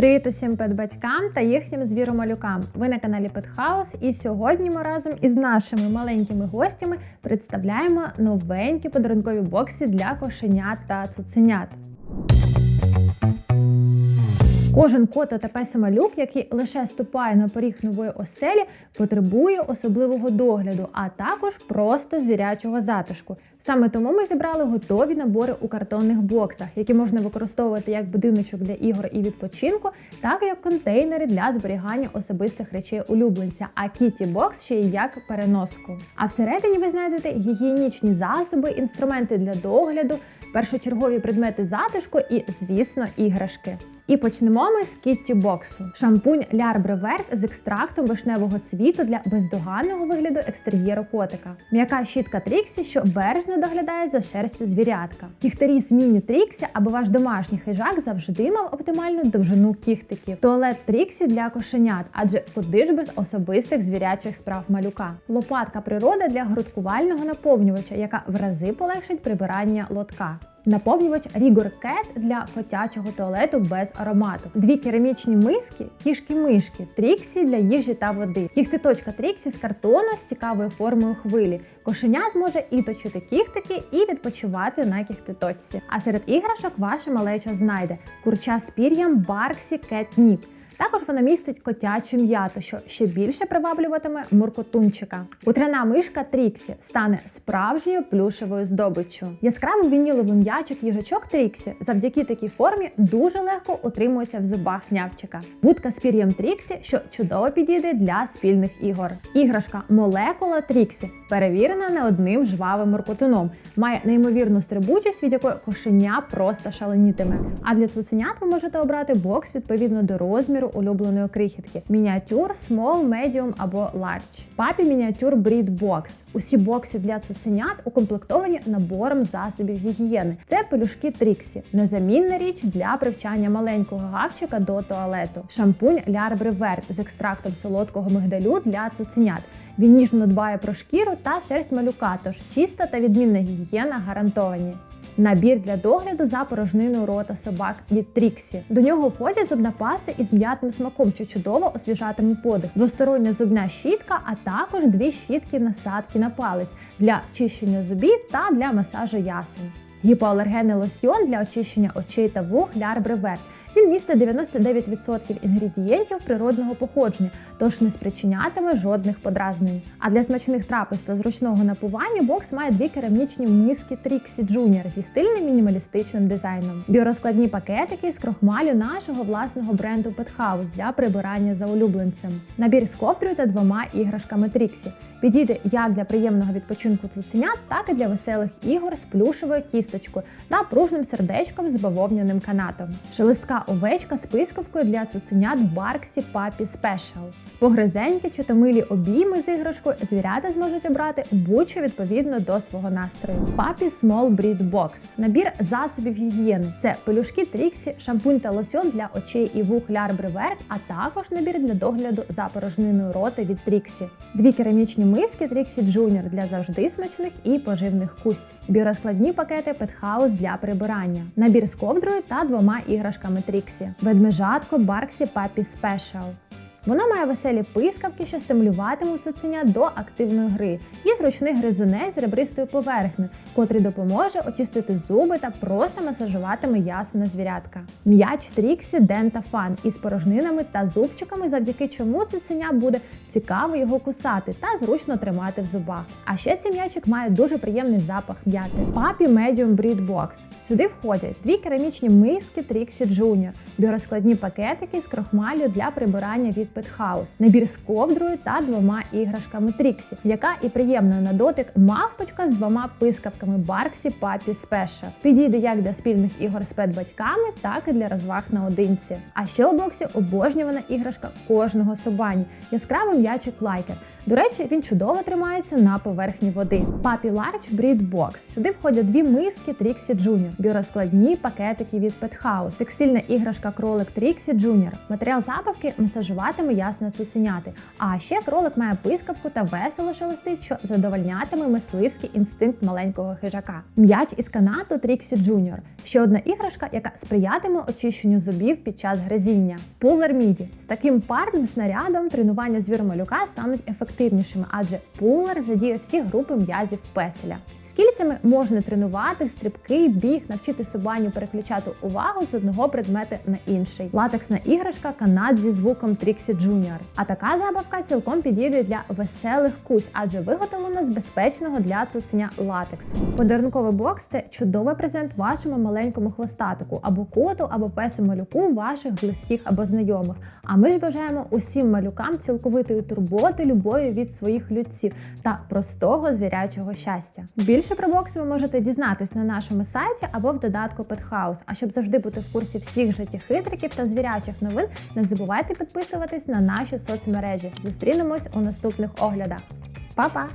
Привіт усім педбатькам та їхнім звіромалюкам. Ви на каналі Петхаус, і сьогодні ми разом із нашими маленькими гостями представляємо новенькі подарункові бокси для кошенят та цуценят. Кожен кото та песималюк, який лише ступає на поріг нової оселі, потребує особливого догляду, а також просто звірячого затишку. Саме тому ми зібрали готові набори у картонних боксах, які можна використовувати як будиночок для ігор і відпочинку, так і як контейнери для зберігання особистих речей улюбленця. А Кіті Бокс ще й як переноску. А всередині ви знайдете гігієнічні засоби, інструменти для догляду, першочергові предмети затишку і, звісно, іграшки. І почнемо ми з Кітті боксу. Шампунь Бреверт з екстрактом вишневого цвіту для бездоганного вигляду екстер'єру котика. М'яка щітка Тріксі, що бережно доглядає за шерстю звірятка. Кіхтарі міні Тріксі або ваш домашній хижак завжди мав оптимальну довжину кіхтиків. Туалет Тріксі для кошенят, адже куди ж без особистих звірячих справ малюка. Лопатка природа для грудкувального наповнювача, яка в рази полегшить прибирання лотка. Наповнювач Rigor Cat для котячого туалету без аромату. Дві керамічні миски, кішки-мишки, Тріксі для їжі та води. Кіхтиточка Тріксі з картону з цікавою формою хвилі. Кошеня зможе і точити кіхтики, і відпочивати на кіхтиточці. А серед іграшок ваша малеча знайде курча з пір'ям Барксі Nip. Також вона містить котячу м'яту, що ще більше приваблюватиме муркотунчика. Утряна мишка Тріксі стане справжньою плюшевою здобиччю. Яскравий вініловий м'ячик їжачок Тріксі завдяки такій формі дуже легко утримується в зубах нявчика. Вудка з пір'ям Тріксі, що чудово підійде для спільних ігор. Іграшка молекула Тріксі перевірена не одним жвавим муркотуном. Має неймовірну стрибучість, від якої кошеня просто шаленітиме. А для цуценят ви можете обрати бокс відповідно до розміру улюбленої крихітки: мініатюр, small, medium або large. Папі мініатюр Breed Box. Усі бокси для цуценят укомплектовані набором засобів гігієни. Це пелюшки Тріксі, незамінна річ для привчання маленького гавчика до туалету. Шампунь Ляр Бреверт з екстрактом солодкого мигдалю для цуценят. Він ніжно дбає про шкіру та шерсть малюка, тож чиста та відмінна гігієна гарантовані. Набір для догляду за порожниною рота собак від Тріксі. До нього входять зубна паста із м'ятним смаком, що чудово освіжатиме подих, двостороння зубна щітка, а також дві щітки насадки на палець для чищення зубів та для масажу ясен. Гіпоалергенний лосьйон для очищення очей та вух Ляр Бреверт. Він містить 99% інгредієнтів природного походження, тож не спричинятиме жодних подразнень. А для смачних трапез та зручного напування бокс має дві керамічні миски Trixie Junior зі стильним мінімалістичним дизайном. Біорозкладні пакетики з крохмалю нашого власного бренду Pethouse для прибирання за улюбленцем. Набір з ковдрою та двома іграшками Trixie. Підійде як для приємного відпочинку цуценят, так і для веселих ігор з плюшевою кісточкою та пружним сердечком з бавовняним канатом. Шелестка овечка з пискавкою для цуценят Барксі Папі Спешл. Погризенькі чи то милі обійми з іграшкою звірята зможуть обрати будь-що відповідно до свого настрою. Папі Small Breed Box. Набір засобів гігієни. Це пелюшки Тріксі, шампунь та лосьон для очей і вух Ляр Бреверт, а також набір для догляду за порожниною роти від Тріксі. Дві керамічні миски Тріксі Junior для завжди смачних і поживних кусь. Біорозкладні пакети Петхаус для прибирання. Набір з ковдрою та двома іграшками Тріксі. Ведмежатко Барксі Папі Special. Воно має веселі пискавки, що стимулюватимуть цуценя до активної гри, і зручний гризунець з ребристою поверхнею, котрий допоможе очистити зуби та просто масажуватиме ясна звірятка. М'яч Тріксі Дента Фан із порожнинами та зубчиками, завдяки чому цуценя буде цікаво його кусати та зручно тримати в зубах. А ще цей м'ячик має дуже приємний запах м'яти. Папі Medium Breed Box. Сюди входять дві керамічні миски Тріксі Junior, біорозкладні пакетики з крохмалю для прибирання від Pethouse, набір з ковдрою та двома іграшками Тріксі, яка і приємна на дотик мавпочка з двома пискавками Барксі Папі Спеша. Підійде як для спільних ігор з педбатьками, так і для розваг наодинці. А ще у боксі обожнювана іграшка кожного собані яскравий м'ячик лайкер. До речі, він чудово тримається на поверхні води. Puppy Large Breed Box. Сюди входять дві миски Trixie Junior, біорозкладні пакетики від Pet текстильна іграшка кролик Trixie Junior. Матеріал забавки масажуватиме ясне цуценяти. А ще кролик має пискавку та весело шелестить, що задовольнятиме мисливський інстинкт маленького хижака. М'яч із канату Trixie Junior. Ще одна іграшка, яка сприятиме очищенню зубів під час гризіння. Пулер Міді. З таким парним снарядом тренування звіромалюка стануть ефективнішими, адже пулер задіє всі групи м'язів песеля. З кільцями можна тренувати стрибки, біг, навчити собаню переключати увагу з одного предмету на інший. Латексна іграшка канат зі звуком Trixie Junior. А така забавка цілком підійде для веселих кусь, адже виготовлена з безпечного для цуценя латексу. Подарунковий бокс це чудовий презент вашому маленькому хвостатику або коту, або песу малюку ваших близьких або знайомих. А ми ж бажаємо усім малюкам цілковитої турботи, любові від своїх людців та простого звірячого щастя. Більше про бокси ви можете дізнатись на нашому сайті або в додатку Pethouse. А щоб завжди бути в курсі всіх життєхитриків та звірячих новин, не забувайте підписуватись на наші соцмережі. Зустрінемось у наступних оглядах. Па-па!